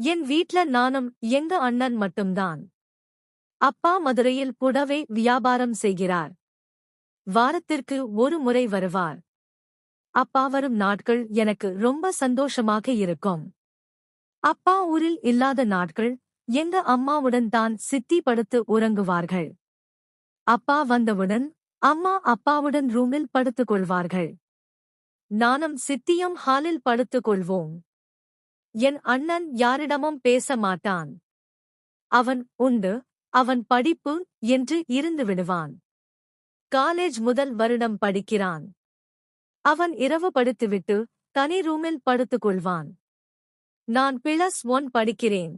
என் வீட்ல நானும் எங்க அண்ணன் மட்டும்தான். அப்பா மதுரையில் புடவை வியாபாரம் செய்கிறார். வாரத்திற்கு ஒரு முறை வருவார். அப்பா வரும் நாட்கள் எனக்கு ரொம்ப சந்தோஷமாக இருக்கும். அப்பா ஊரில் இல்லாத நாட்கள் எங்க அம்மாவுடன் தான் சித்தி படுத்து உறங்குவார்கள். அப்பா வந்தவுடன் அம்மா அப்பாவுடன் ரூமில் படுத்துக் கொள்வார்கள் நானும் சித்தியும் ஹாலில் படுத்துக் கொள்வோம் என் அண்ணன் யாரிடமும் பேச மாட்டான் அவன் உண்டு அவன் படிப்பு என்று இருந்து விடுவான். காலேஜ் முதல் வருடம் படிக்கிறான். அவன் இரவு படுத்துவிட்டு தனி ரூமில் படுத்துக் கொள்வான் நான் பிளஸ் ஒன் படிக்கிறேன்.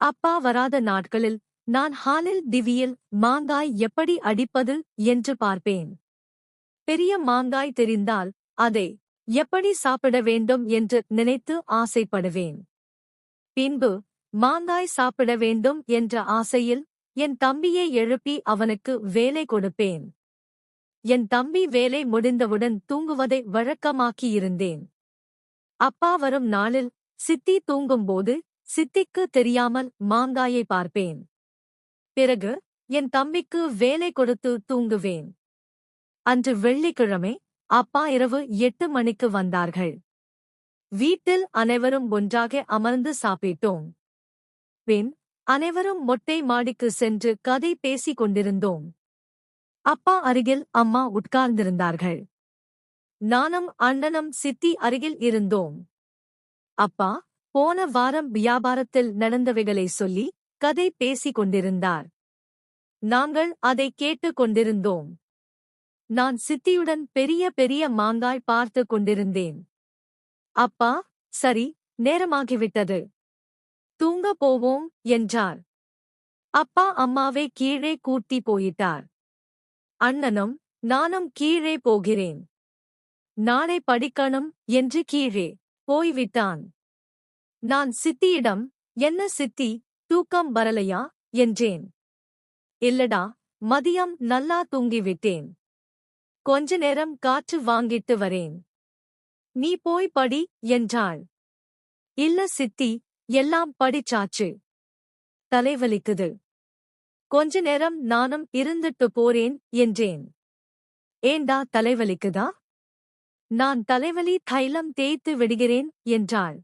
அப்பா வராத நாட்களில் நான் ஹாலில் திவியில் மாங்காய் எப்படி அடிப்பது என்று பார்ப்பேன். பெரிய மாங்காய் தெரிந்தால் அதை எப்படி சாப்பிட வேண்டும் என்று நினைத்து ஆசைப்படுவேன். பின்பு மாங்காய் சாப்பிட வேண்டும் என்ற ஆசையில் என் தம்பியை எழுப்பி அவனுக்கு வேலை கொடுப்பேன். என் தம்பி வேலை முடிந்தவுடன் தூங்குவதை வழக்கமாக்கியிருந்தேன். அப்பா வரும் நாளில் சித்தி தூங்கும்போது சித்திக்கு தெரியாமல் மாங்காயை பார்ப்பேன். பிறகு என் தம்பிக்கு வேலை கொடுத்து தூங்குவேன். அன்று வெள்ளிக்கிழமை அப்பா இரவு எட்டு மணிக்கு வந்தார்கள். வீட்டில் அனைவரும் ஒன்றாக அமர்ந்து சாப்பிட்டோம். பின் அனைவரும் மொட்டை மாடிக்கு சென்று கதை பேசிக் கொண்டிருந்தோம். அப்பா அருகில் அம்மா உட்கார்ந்திருந்தார்கள். நானும் அண்ணனும் சித்தி அருகில் இருந்தோம். அப்பா போன வாரம் வியாபாரத்தில் நடந்தவைகளை சொல்லி கதை பேசிக் கொண்டிருந்தார். நாங்கள் அதை கேட்டுக் கொண்டிருந்தோம். நான் சித்தியுடன் பெரிய பெரிய மாங்காய் பார்த்து கொண்டிருந்தேன். அப்பா சரி நேரமாகிவிட்டது. தூங்க போவோம் என்றார். அப்பா அம்மாவை கீழே கூட்டி போயிட்டார். அண்ணனும் நானும் கீழே போகிறேன். நாளை படிக்கணும் என்று கீழே போய்விட்டான். நான் சித்தியிடம் என்ன சித்தி தூக்கம் வரலையா? என்றேன். இல்லடா மதியம் நல்லா தூங்கிவிட்டேன். கொஞ்ச நேரம் காற்று வாங்கிட்டு வரேன். நீ போய் படி என்றாள். இல்ல சித்தி எல்லாம் படிச்சாச்சு. தலைவலிக்குது. கொஞ்ச நேரம் நானும் இருந்துட்டு போறேன் என்றேன். ஏண்டா தலைவலிக்குதா? நான் தலைவலி தைலம் தேய்த்து விடுகிறேன் என்றாள்.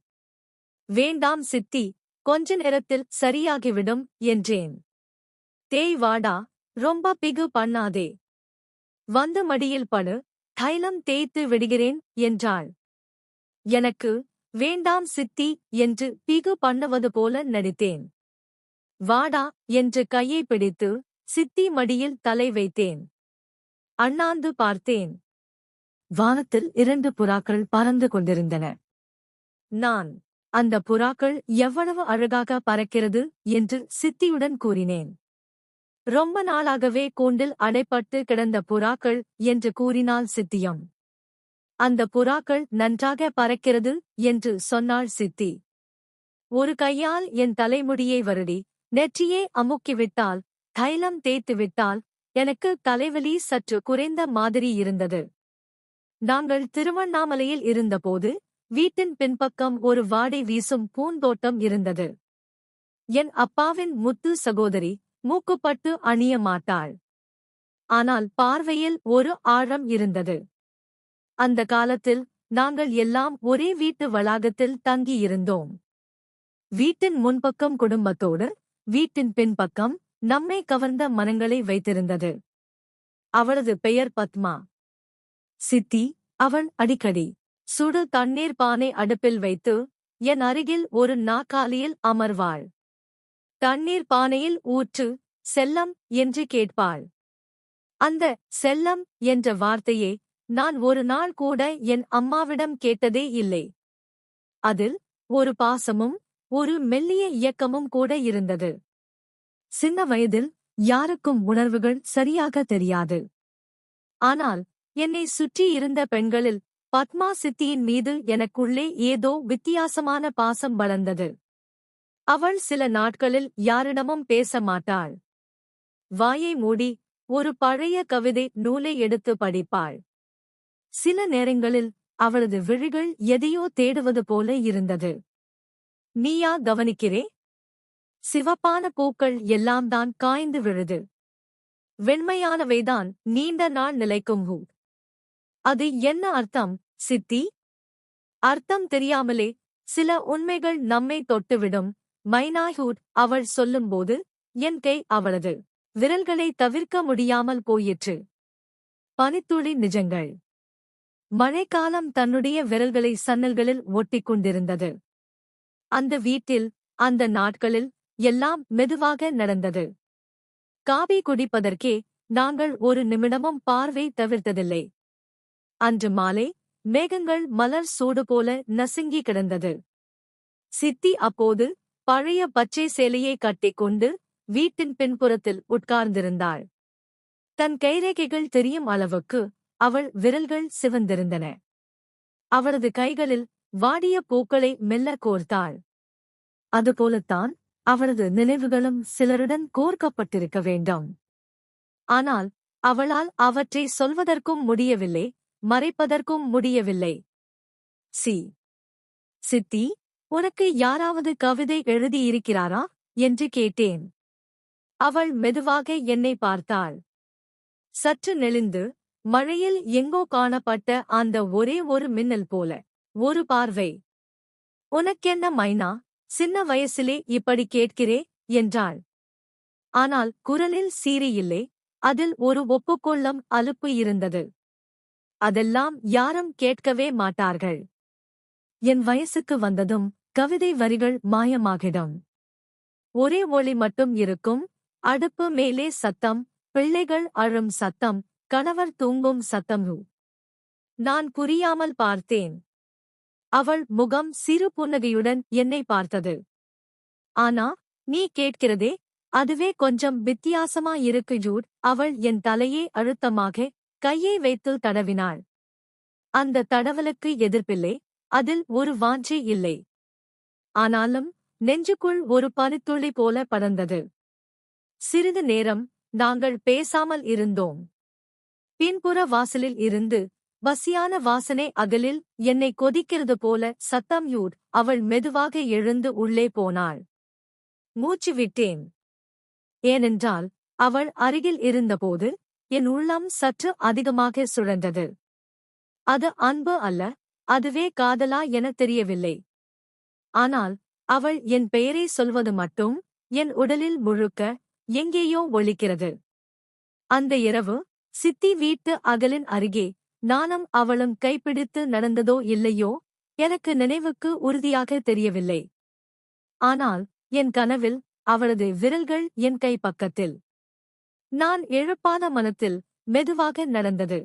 வேண்டாம் சித்தி கொஞ்ச நேரத்தில் சரியாகிவிடும் என்றேன். தேய் வாடா ரொம்ப பிகு பண்ணாதே. வந்து மடியில் படு தைலம் தேய்த்து விடுகிறேன் என்றாள். எனக்கு வேண்டாம் சித்தி என்று பிகு பண்ணுவது போல நடித்தேன். வாடா என்று கையை பிடித்து சித்தி மடியில் தலை வைத்தேன். அண்ணாந்து பார்த்தேன். வானத்தில் இரண்டு புறாக்கள் பறந்து கொண்டிருந்தன. நான் அந்த புறாக்கள் எவ்வளவு அழகாக பறக்கிறது என்று சித்தியுடன் கூறினேன். ரொம்ப நாளாகவே கூண்டில் அடைப்பட்டு கிடந்த புறாக்கள் என்று கூறினாள் சித்தியம். அந்த புறாக்கள் நன்றாக பறக்கிறது என்று சொன்னாள் சித்தி. ஒரு கையால் என் தலைமுடியை வருடி நெற்றியே அமுக்கிவிட்டால் தைலம் தேய்த்துவிட்டால் எனக்கு தலைவலி சற்று குறைந்த மாதிரி இருந்தது. நாங்கள் திருவண்ணாமலையில் இருந்தபோது வீட்டின் பின்பக்கம் ஒரு வாடை வீசும் பூந்தோட்டம் இருந்தது. என் அப்பாவின் முத்து சகோதரி மூக்குப்பட்டு அணிய மாட்டாள். ஆனால் பார்வையில் ஒரு ஆழம் இருந்தது. அந்த காலத்தில் நாங்கள் எல்லாம் ஒரே வீட்டு வளாகத்தில் தங்கியிருந்தோம் வீட்டின் முன்பக்கம் குடும்பத்தோடு வீட்டின் பின்பக்கம் நம்மை கவர்ந்த மனங்களை வைத்திருந்தது. அவளது பெயர் பத்மா. சித்தி அவன் அடிக்கடி. சுடு தண்ணீர் பானை அடுப்பில் வைத்து என் அருகில் ஒரு நாக்காலியில் அமர்வாள். தண்ணீர் பானையில் ஊற்று செல்லம் என்று கேட்பாள். அந்த செல்லம் என்ற வார்த்தையை நான் ஒரு நாள் கூட என் அம்மாவிடம் கேட்டதே இல்லை. அதில் ஒரு பாசமும் ஒரு மெல்லிய இயக்கமும் கூட இருந்தது. சின்ன வயதில் யாருக்கும் உணர்வுகள் சரியாக தெரியாது. ஆனால் என்னை சுற்றி இருந்த பெண்களில் பத்மா சித்தியின் மீது எனக்குள்ளே ஏதோ வித்தியாசமான பாசம் வளர்ந்தது. அவள் சில நாட்களில் யாரிடமும் பேச மாட்டாள் வாயை மூடி ஒரு பழைய கவிதை நூலை எடுத்து படிப்பாள். சில நேரங்களில் அவளது விழிகள் எதையோ தேடுவது போல இருந்தது. நீயா கவனிக்கிறே? சிவப்பான பூக்கள் எல்லாம் தான் காய்ந்து விழுது. வெண்மையானவைதான் நீண்ட நாள் நிலைக்கும் பூ. அது என்ன அர்த்தம் சித்தி? அர்த்தம் தெரியாமலே சில உண்மைகள் நம்மை தொட்டுவிடும். மைனாஹூட் அவள் சொல்லும்போது என் கை அவளது. விரல்களை தவிர்க்க முடியாமல் போயிற்று. பனித்துளி நிஜங்கள். மழைக்காலம் தன்னுடைய விரல்களை சன்னல்களில் ஒட்டிக் கொண்டிருந்தது. அந்த வீட்டில் அந்த நாட்களில் எல்லாம் மெதுவாக நடந்தது. காபி குடிப்பதற்கே நாங்கள் ஒரு நிமிடமும் பார்வை தவிர்த்ததில்லை. அன்று மாலை மேகங்கள் மலர் சூடு போல நசுங்கி கிடந்தது. சித்தி அப்போது பழைய பச்சை சேலையை கட்டிக்கொண்டு வீட்டின் பின்புறத்தில் உட்கார்ந்திருந்தாள். தன் கைரேகைகள் தெரியும் அளவுக்கு அவள் விரல்கள் சிவந்திருந்தன. அவரது கைகளில் வாடிய பூக்களை மெல்ல கோர்த்தாள். அதுபோலத்தான் அவரது நினைவுகளும் சிலருடன் கோர்க்கப்பட்டிருக்க வேண்டும். ஆனால் அவளால் அவற்றை சொல்வதற்கும் முடியவில்லை மறைப்பதற்கும் முடியவில்லை. சி. சித்தி உனக்கு யாராவது கவிதை எழுதியிருக்கிறாரா? என்று கேட்டேன். அவள் மெதுவாக என்னை பார்த்தாள். சற்று நெளிந்து மழையில் எங்கோ காணப்பட்ட அந்த ஒரே ஒரு மின்னல் போல ஒரு பார்வை. உனக்கென்ன மைனா? சின்ன வயசிலே இப்படி கேட்கிறே? என்றாள். ஆனால் குரலில் சீரி இல்லை அதில் ஒரு ஒப்புக்கொள்ளம் அலுப்பு இருந்தது. அதெல்லாம் யாரும் கேட்கவே மாட்டார்கள். என் வயசுக்கு வந்ததும் கவிதை வரிகள் மாயமாகிடும். ஒரே ஒளி மட்டும் இருக்கும். அடுப்பு மேலே சத்தம். பிள்ளைகள் அழும் சத்தம். கணவர் தூங்கும் சத்தம். நான் புரியாமல் பார்த்தேன். அவள் முகம் சிறு புன்னகையுடன் என்னை பார்த்தது. ஆனா நீ கேட்கிறதே அதுவே கொஞ்சம் வித்தியாசமா இருக்கு ஜூட். அவள் என் தலையே அழுத்தமாக கையை வைத்து தடவினாள். அந்த தடவலுக்கு எதிர்ப்பில்லை. அதில் ஒரு வாஞ்சி இல்லை. ஆனாலும் நெஞ்சுக்குள் ஒரு பனித்துளி போல பறந்தது சிறிது நேரம் நாங்கள் பேசாமல் இருந்தோம். பின்புற வாசலில் இருந்து பசியான வாசனை அகலில் என்னை கொதிக்கிறது போல சத்தம் யூட் அவள் மெதுவாக எழுந்து உள்ளே போனாள். மூச்சு விட்டேன். ஏனென்றால் அவள் அருகில் இருந்தபோது என் உள்ளம் சற்று அதிகமாக சுழந்தது அது அன்பு அல்ல அதுவே காதலா என தெரியவில்லை. ஆனால் அவள் என் பெயரை சொல்வது மட்டும் என் உடலில் முழுக்க எங்கேயோ ஒழிக்கிறது. அந்த இரவு சித்தி வீட்டு அகலின் அருகே நானும் அவளும் கைப்பிடித்து நடந்ததோ இல்லையோ எனக்கு நினைவுக்கு உறுதியாக தெரியவில்லை. ஆனால் என் கனவில் அவளது விரல்கள் என் கை பக்கத்தில். நான் எழுப்பான மனத்தில் மெதுவாக நடந்தது.